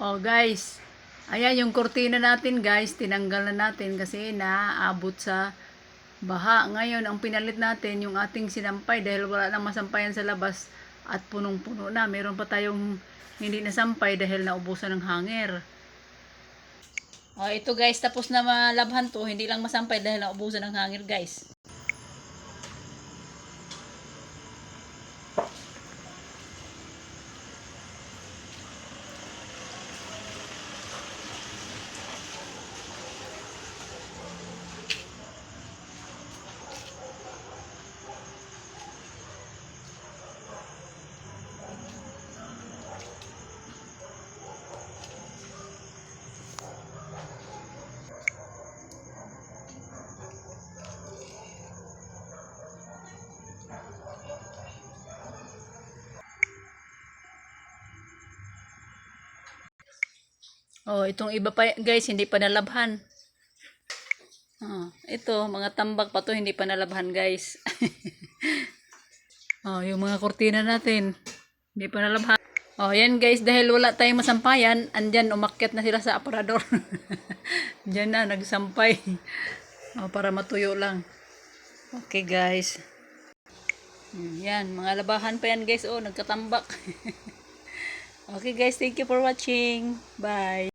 Oh guys, ayan yung kurtina natin guys, tinanggal na natin kasi naabot sa baha. Ngayon, ang pinalit natin yung ating sinampay dahil wala nang masampayan sa labas at punong-puno na. Meron pa tayong hindi nasampay dahil naubusan ng hanger. Oh, ito guys, tapos na malabhan to, hindi lang masampay dahil naubusan ng hanger guys. Oh, itong iba pa guys, hindi pa nalabhan. Oh, ito, mga tambak pa to, hindi pa nalabhan guys. oh, yung mga kurtina natin, hindi pa nalabhan. Oh, yan guys, dahil wala tayong masampayan, andyan, umakyat na sila sa aparador. Diyan na, nagsampay. Oh, para matuyo lang. Okay guys. Hmm, Yan, mga labahan pa yan guys. Oh, nagkatambak. okay guys, thank you for watching. Bye.